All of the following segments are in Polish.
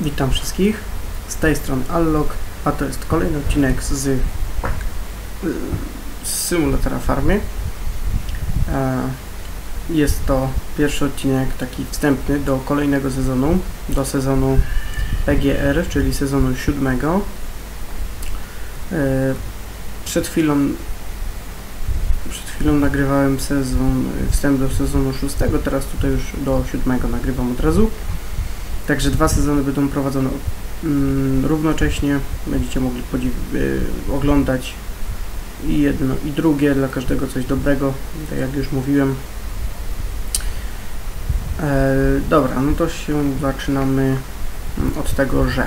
Witam wszystkich, z tej strony Allog, a to jest kolejny odcinek z, y, z symulatora farmy. E, Jest to pierwszy odcinek taki wstępny do kolejnego sezonu, do sezonu PGR, czyli sezonu siódmego. E, Przed chwilą przed chwilą nagrywałem sezon, wstęp do sezonu szóstego, teraz tutaj już do siódmego nagrywam od razu. Także dwa sezony będą prowadzone mm, równocześnie. Będziecie mogli y, oglądać i jedno i drugie, dla każdego coś dobrego, tak jak już mówiłem. E, dobra, no to się zaczynamy mm, od tego, że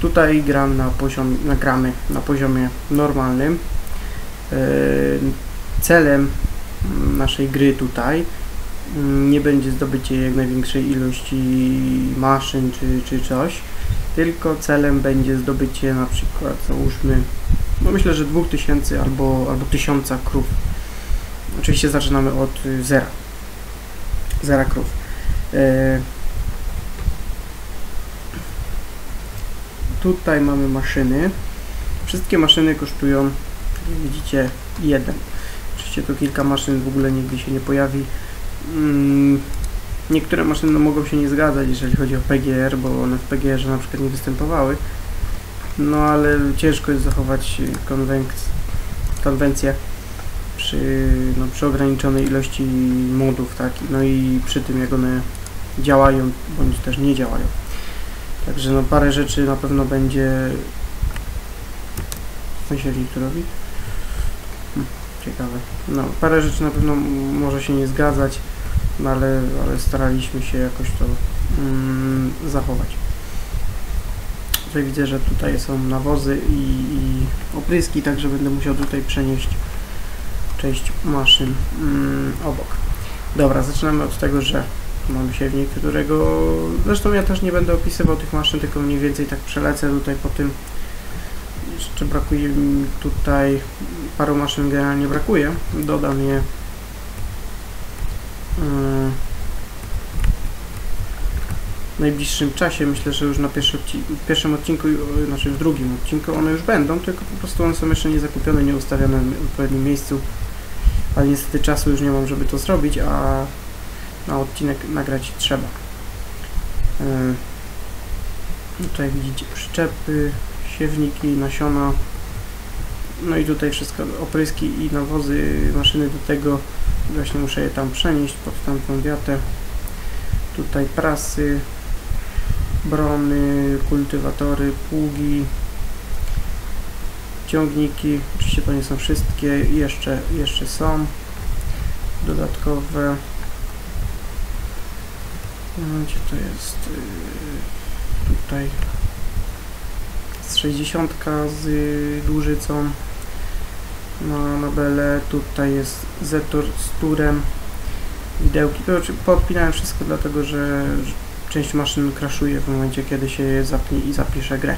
tutaj gram na poziom, nagramy na poziomie normalnym. E, celem mm, naszej gry tutaj nie będzie zdobycie jak największej ilości maszyn czy, czy coś, tylko celem będzie zdobycie na przykład, załóżmy, no myślę, że 2000 albo, albo 1000 krów. Oczywiście zaczynamy od zera. Zera krów. E, tutaj mamy maszyny. Wszystkie maszyny kosztują, jak widzicie, jeden. Oczywiście tu kilka maszyn w ogóle nigdy się nie pojawi. Mm, Niektóre maszyny mogą się nie zgadzać, jeżeli chodzi o PGR, bo one w PGR na przykład nie występowały. No ale ciężko jest zachować konwenc- konwencję przy, no, przy ograniczonej ilości modów, tak? No i przy tym jak one działają, bądź też nie działają. Także no parę rzeczy na pewno będzie... Myśleli, kto robi? Hmm, ciekawe. No, parę rzeczy na pewno może się nie zgadzać, no ale, ale staraliśmy się jakoś to mm, zachować. Tutaj widzę, że tutaj są nawozy i, i opryski, także będę musiał tutaj przenieść część maszyn mm, obok. Dobra, zaczynamy od tego, że mam siewnik, którego zresztą ja też nie będę opisywał tych maszyn, tylko mniej więcej tak przelecę tutaj po tym. Jeszcze brakuje mi tutaj paru maszyn generalnie brakuje. Dodam je w najbliższym czasie. Myślę, że już na pierwszym odcinku, znaczy w drugim odcinku one już będą, tylko po prostu one są jeszcze nie zakupione, nie ustawione w odpowiednim miejscu. Ale niestety czasu już nie mam, żeby to zrobić, a na odcinek nagrać trzeba. Tutaj widzicie przyczepy, siewniki, nasiona. No i tutaj wszystko, opryski i nawozy, maszyny do tego. Właśnie muszę je tam przenieść pod tamtą wiatę. Tutaj prasy, brony, kultywatory, pługi, ciągniki. Oczywiście to nie są wszystkie, jeszcze, jeszcze są dodatkowe. Gdzie to jest? Yy, Tutaj z 60 z dłużycą na, bele. Tutaj jest Zetor z turem. Widełki. To znaczy podpinałem wszystko dlatego, że część maszyn crashuje w momencie, kiedy się zapnie i zapisze grę.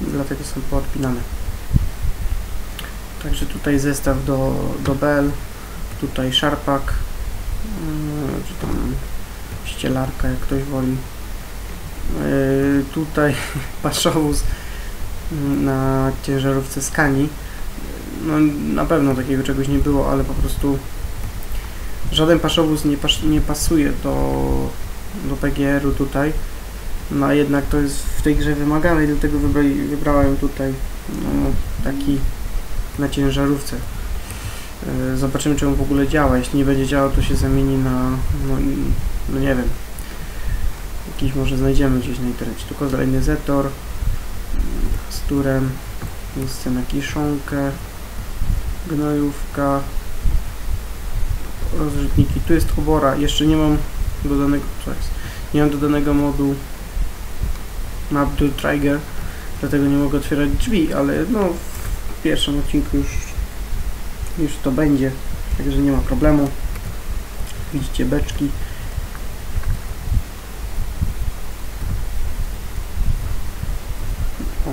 Dlatego są poodpinane. Także tutaj zestaw do, do bel. Tutaj szarpak. Yy, czy tam ścielarka, jak ktoś woli. Yy, tutaj paszowóz na ciężarówce Skani. No na pewno takiego czegoś nie było, ale po prostu żaden paszowóz nie, pas, nie pasuje do, do PGR-u tutaj. No a jednak to jest w tej grze wymagane i dlatego wybrali, wybrałem tutaj no, taki na ciężarówce. Yy, Zobaczymy, czy on w ogóle działa. Jeśli nie będzie działał, to się zamieni na, no, no nie wiem, jakiś może znajdziemy gdzieś na internecie. Tu kolejny Zetor z turem, miejsce na kiszonkę, gnojówka, rozrzutniki. Tu jest obora. Jeszcze nie mam dodanego? Nie mam dodanego modu Map do Trigger, dlatego nie mogę otwierać drzwi, ale no w pierwszym odcinku już, już to będzie, także nie ma problemu. Widzicie beczki. O,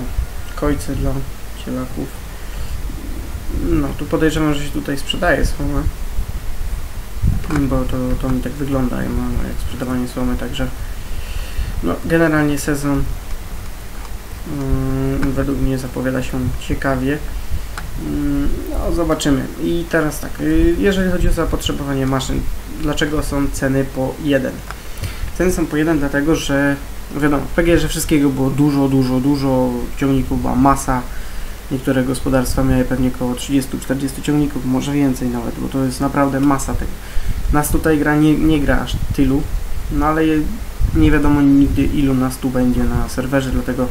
kojce dla cielaków. No, tu podejrzewam, że się tutaj sprzedaje słoma. Bo to, to mi tak wygląda, ja mam jak sprzedawanie słomy, także No, generalnie sezon mm, według mnie zapowiada się ciekawie. Mm, No, zobaczymy. I teraz tak, y, jeżeli chodzi o zapotrzebowanie maszyn, dlaczego są ceny po 1? Ceny są po 1 dlatego, że wiadomo, w PGR wszystkiego było dużo, dużo, dużo, ciągników była masa. Niektóre gospodarstwa miały pewnie około 30-40 ciągników, może więcej nawet, bo to jest naprawdę masa tego. Nas tutaj gra nie, nie gra aż tylu, no ale nie wiadomo nigdy ilu nas tu będzie na serwerze, dlatego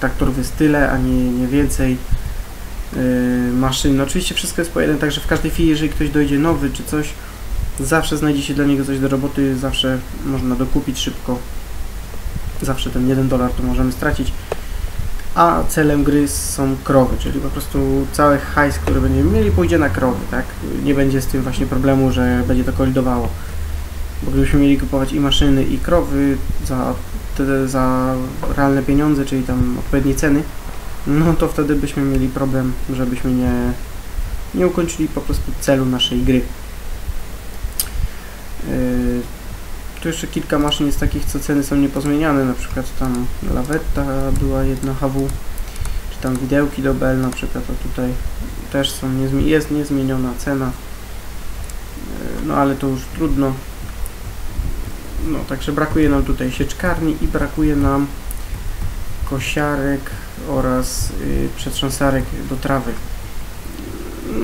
traktorów jest tyle, a nie, nie więcej yy, maszyn. No oczywiście wszystko jest po jeden, także w każdej chwili, jeżeli ktoś dojdzie nowy czy coś, zawsze znajdzie się dla niego coś do roboty, zawsze można dokupić szybko. Zawsze ten 1 dolar to możemy stracić. A celem gry są krowy, czyli po prostu cały hajs, który będziemy mieli, pójdzie na krowy, tak? Nie będzie z tym właśnie problemu, że będzie to kolidowało. Bo gdybyśmy mieli kupować i maszyny, i krowy za, te, za realne pieniądze, czyli tam odpowiednie ceny, no to wtedy byśmy mieli problem, żebyśmy nie, nie ukończyli po prostu celu naszej gry. Yy, tu jeszcze kilka maszyn jest takich, co ceny są niepozmieniane, na przykład tam lawetta była jedna HW, czy tam widełki do Bell na przykład, a tutaj też są niezmi- jest niezmieniona cena, Yy, no ale to już trudno. No, także brakuje nam tutaj sieczkarni i brakuje nam kosiarek oraz y, przetrząsarek do trawy.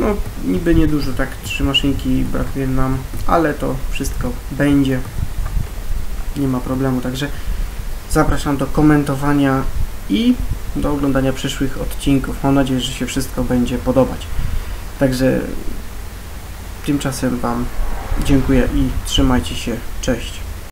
No, niby niedużo, tak, trzy maszynki brakuje nam, ale to wszystko będzie. Nie ma problemu, także zapraszam do komentowania i do oglądania przyszłych odcinków. Mam nadzieję, że się wszystko będzie podobać. Także tymczasem Wam dziękuję i trzymajcie się. Cześć.